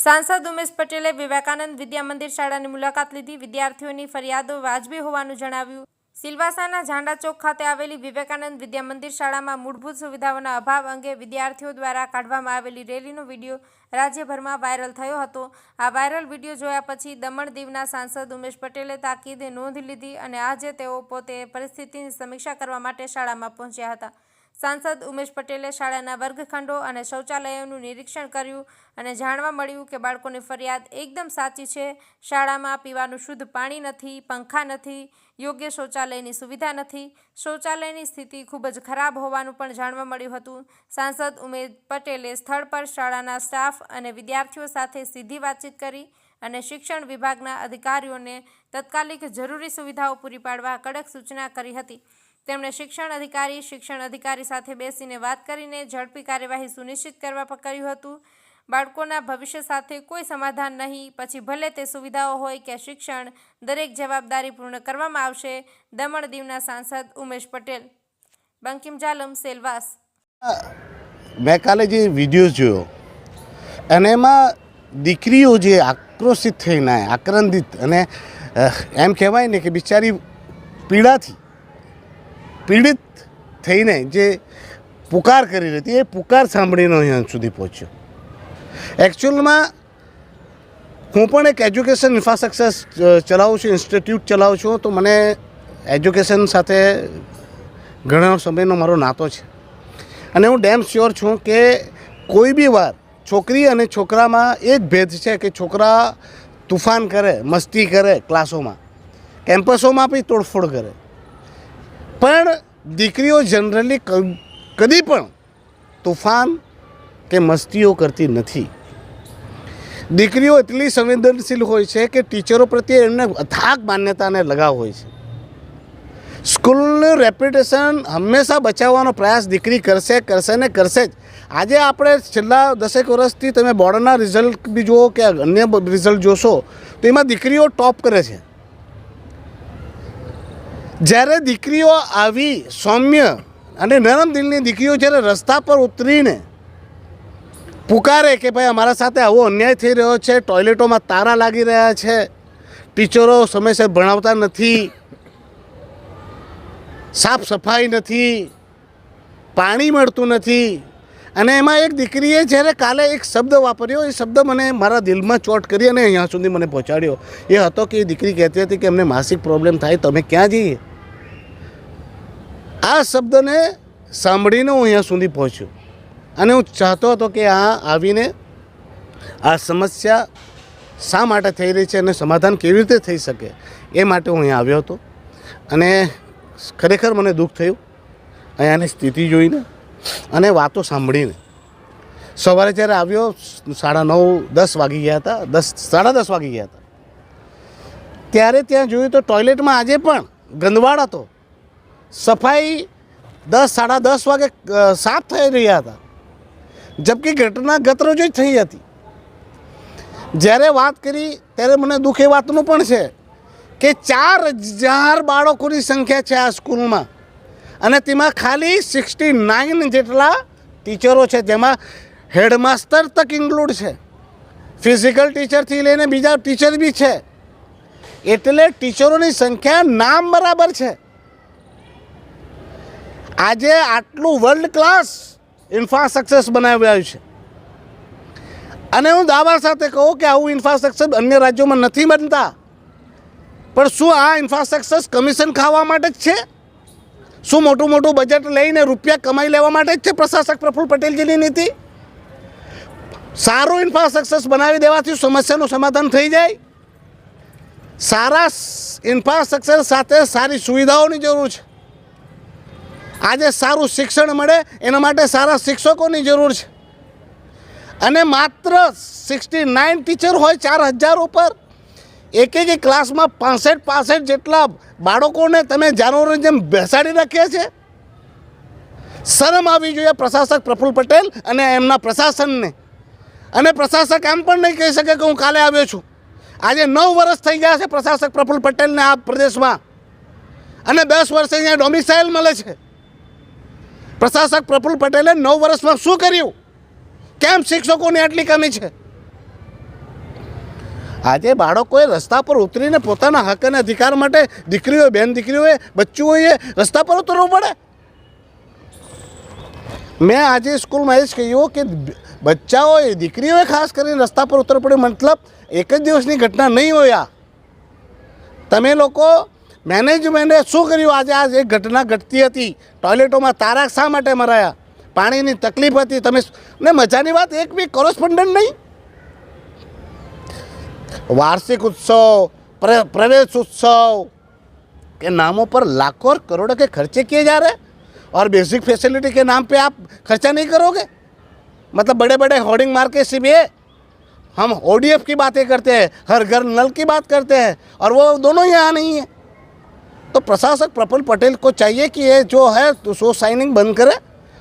સાંસદ ઉમેશ પટેલે વિવેકાનંદ વિદ્યા મંદિર શાળાની મુલાકાત લીધી. વિદ્યાર્થીઓની ફરિયાદો વાજબી હોવાનું જણાવ્યું. સિલવાસાના ઝાંડા ચોક ખાતે આવેલી વિવેકાનંદ વિદ્યા મંદિર શાળામાં મૂળભૂત સુવિધાઓના અભાવ અંગે વિદ્યાર્થીઓ દ્વારા કાઢવામાં આવેલી રેલીનો વીડિયો રાજ્યભરમાં વાયરલ થયો હતો. આ વાયરલ વીડિયો જોયા પછી દમણ દીવના સાંસદ ઉમેશ પટેલે તાકીદે નોંધ લીધી અને આજે તેઓ પોતે પરિસ્થિતિની સમીક્ષા કરવા માટે શાળામાં પહોંચ્યા હતા. સાંસદ ઉમેશ પટેલે શાળાના વર્ગખંડો અને શૌચાલયોનું નિરીક્ષણ કર્યું અને જાણવા મળ્યું કે બાળકોની ફરિયાદ એકદમ સાચી છે. શાળામાં પીવાનું શુદ્ધ પાણી નથી, પંખા નથી, યોગ્ય શૌચાલયની સુવિધા નથી. શૌચાલયની સ્થિતિ ખૂબ જ ખરાબ હોવાનું પણ જાણવા મળ્યું હતું. સાંસદ ઉમેશ પટેલે સ્થળ પર શાળાના સ્ટાફ અને વિદ્યાર્થીઓ સાથે સીધી વાતચીત કરી અને શિક્ષણ વિભાગના અધિકારીઓને તત્કાલિક જરૂરી સુવિધાઓ પૂરી પાડવા કડક સૂચના કરી હતી. તેમણે શિક્ષણ અધિકારી શિક્ષણ અધિકારી સાથે બેસીને વાત કરીને ઝડપી કાર્યવાહી સુનિશ્ચિત કરવા પર કર્યું હતું. બાળકોના ભવિષ્ય સાથે કોઈ સમાધાન નહીં. પછી ભલે તે સુવિધાઓ હોય કે શિક્ષણ, દરેક જવાબદારી પૂર્ણ કરવામાં આવશે. દમણ દીવના સાંસદ ઉમેશ પટેલ. બંકિમ જાલમ, સેલવાસ. મેં કાલે જે વીડિયો જોયો, અને એમાં દીકરીઓ જે આક્રોશિત થઈને, આક્રંદિત અને એમ કહેવાય ને કે બિચારી પીડાથી પીડિત થઈને જે પુકાર કરી રહી હતી, એ પુકાર સાંભળીને અહીંયા સુધી પહોંચ્યો. એકચ્યુઅલમાં હું પણ એક એજ્યુકેશન ઇન્ફ્રાસ્ટ્રક્ચર ચલાવું છું ઇન્સ્ટિટ્યૂટ ચલાવું છું, તો મને એજ્યુકેશન સાથે ઘણા સમયનો મારો નાતો છે. અને હું ડેમ શ્યોર છું કે કોઈ બી વાર છોકરી અને છોકરામાં એ જ ભેદ છે કે છોકરા તુફાન કરે, મસ્તી કરે ક્લાસોમાં કેમ્પસોમાં બી તોડફોડ કરે. પણ દીકરીઓ જનરલી કદી પણ તોફાન કે મસ્તીઓ કરતી નથી. દીકરીઓ એટલી સંવેદનશીલ હોય છે કે ટીચરો પ્રત્યે એમને અથાગ માન્યતાને લગાવ હોય છે. સ્કૂલનું રેપ્યુટેશન હંમેશા બચાવવાનો પ્રયાસ દીકરી કરશે કરશે ને કરશે જ. આજે આપણે છેલ્લા દસેક વર્ષથી તમે બોર્ડના રિઝલ્ટ બી જુઓ કે અન્ય રિઝલ્ટ જોશો તો એમાં દીકરીઓ ટોપ કરે છે. જ્યારે દીકરીઓ આવી સૌમ્ય અને નરમ દિલની દીકરીઓ જ્યારે રસ્તા પર ઉતરીને પુકારે કે ભાઈ અમારા સાથે આવો અન્યાય થઈ રહ્યો છે, ટોયલેટોમાં તારા લાગી રહ્યા છે, ટીચરો સમયસર ભણાવતા નથી, સાફ સફાઈ નથી, પાણી મળતું નથી અને એમાં એક દીકરીએ જ્યારે કાલે એક શબ્દ વાપર્યો, એ શબ્દ મને મારા દિલમાં ચોટ કરી અને અહીંયા સુધી મને પહોંચાડ્યો. એ હતો કે એ દીકરી કહેતી હતી કે અમને માસિક પ્રોબ્લેમ થાય, તમે ક્યાં જઈએ? આ શબ્દને સાંભળીને હું અહીંયા સુધી પહોંચ્યો. અને હું ચાહતો હતો કે આ આવીને આ સમસ્યા શા માટે થઈ રહી છે અને સમાધાન કેવી રીતે થઈ શકે એ માટે હું અહીંયા આવ્યો હતો. અને ખરેખર મને દુઃખ થયું અહીંયાની સ્થિતિ જોઈને અને વાતો સાંભળીને. સવારે જ્યારે આવ્યો, સાડા નવ, દસ વાગી ગયા હતા, દસ, સાડા દસ વાગી ગયા હતા. ત્યારે ત્યાં જોયું તો ટોયલેટમાં આજે પણ ગંદવાડ હતો. સફાઈ દસ, સાડા દસ વાગે સાફ થઈ રહ્યા હતા. જબકી ઘટના ગતરોજ જ થઈ હતી. જ્યારે વાત કરી, ત્યારે મને દુઃખ એ વાતનું પણ છે કે ચાર હજાર બાળકોની સંખ્યા છે આ સ્કૂલમાં. અને તેમાં ખાલી સિક્સટી નાઇન જેટલા ટીચરો છે, જેમાં હેડમાસ્ટર તક ઇન્ક્લુડ છે. ફિઝિકલ ટીચરથી લઈને બીજા ટીચર બી છે. એટલે ટીચરોની સંખ્યા નામ બરાબર છે. આજે આટલું વર્લ્ડ ક્લાસ ઇન્ફ્રાસ્ટ્રક્ચર્સ બનાવ્યું છે. અને હું દાવા સાથે કહું કે આવું ઇન્ફ્રાસ્ટ્રક્ચર અન્ય રાજ્યોમાં નથી બનતા. પણ શું આ ઇન્ફ્રાસ્ટ્રક્ચર્સ કમિશન ખાવા માટે જ છે? શું મોટું મોટું બજેટ લઈને રૂપિયા કમાઈ લેવા માટે જ છે પ્રશાસક પ્રફુલ્લ પટેલજીની નીતિ? સારું ઇન્ફ્રાસ્ટ્રક્ચર્સ બનાવી દેવાથી સમસ્યાનું સમાધાન થઈ જાય. સારા ઇન્ફ્રાસ્ટ્રક્ચર સાથે સારી સુવિધાઓની જરૂર છે. આજે સારું શિક્ષણ મળે, એના માટે સારા શિક્ષકોની જરૂર છે. અને માત્ર સિક્સટી નાઇન ટીચર હોય ચાર હજાર ઉપર, એક એક ક્લાસમાં પાસઠ પાસઠ જેટલા બાળકોને તમે જાનવરોની જેમ બેસાડી રાખ્યા છે શરમ આવી જોઈએ પ્રશાસક પ્રફુલ્લ પટેલ અને એમના પ્રશાસનને. અને પ્રશાસક એમ પણ નહીં કહી શકે કે હું કાલે આવ્યો છું. આજે નવ વર્ષ થઈ ગયા છે પ્રશાસક પ્રફુલ્લ પટેલને આ પ્રદેશમાં. અને દસ વર્ષે અહીંયા ડોમિસાઇલ મળે છે. પ્રશાસક પ્રફુલ્લ પટેલે નવ વર્ષમાં શું કર્યું? કેમ શિક્ષકોની આટલી કમી છે? આજે બાળકોએ રસ્તા પર ઉતરીને પોતાના હક અને અધિકાર માટે દીકરીઓ, બેન દીકરીઓએ, બચ્ચુઓએ રસ્તા પર ઉતરવું પડે. મેં આજે સ્કૂલમાં એ જ કહ્યું કે બચ્ચાઓએ, દીકરીઓએ ખાસ કરીને રસ્તા પર ઉતરવું પડે મતલબ એક જ દિવસની ઘટના નહીં હોય આ. તમે લોકો મેનેજમેન્ટે શું કર્યું આજે આ એક ઘટના ઘટતી હતી ટોયલેટોમાં તારા શા માટે મરાયા પાણીની તકલીફ હતી તમે ને મજાની વાત એક બી કોરસ્પોન્ડન્ટ નહીં वार्षिक उत्सव प्र, प्रवेश उत्सव के नामों पर लाखों और करोड़ों के खर्चे किए जा रहे हैं और बेसिक फैसिलिटी के नाम पे आप खर्चा नहीं करोगे मतलब बड़े बड़े होर्डिंग मार के सिर्फ ये हम ओडीएफ की बातें करते हैं हर घर नल की बात करते हैं और वो दोनों यहाँ नहीं है तो प्रशासक प्रफुल्ल पटेल को चाहिए कि ये जो है तो सो साइनिंग बंद करे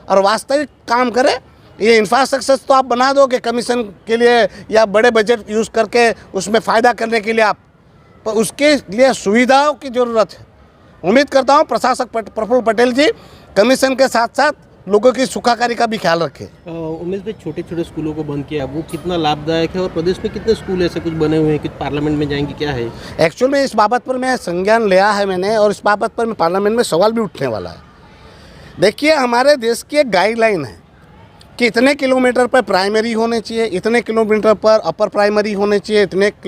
और वास्तविक काम करे। ये इंफ्रास्ट्रक्चर तो आप बना दो कि कमीशन के लिए या बड़े बजट यूज़ करके उसमें फ़ायदा करने के लिए आप। पर उसके लिए सुविधाओं की ज़रूरत है। उम्मीद करता हूँ प्रशासक प्रफुल्ल पटेल जी कमीशन के साथ साथ लोगों की सुखाकारी का भी ख्याल रखें। उमेश भाई छोटे छोटे स्कूलों को बंद किया वो कितना लाभदायक है और प्रदेश में कितने स्कूल ऐसे कुछ बने हुए हैं कुछ पार्लियामेंट में जाएँगे क्या है? एक्चुअल में इस बाबत पर मैं संज्ञान लिया है मैंने और इस बाबत पर मैं पार्लियामेंट में सवाल भी उठने वाला है। देखिए हमारे देश की एक गाइडलाइन है कि इतने किलोमीटर पर प्राइमरी होने चाहिए इतने किलोमीटर पर अपर प्राइमरी होने चाहिए इतने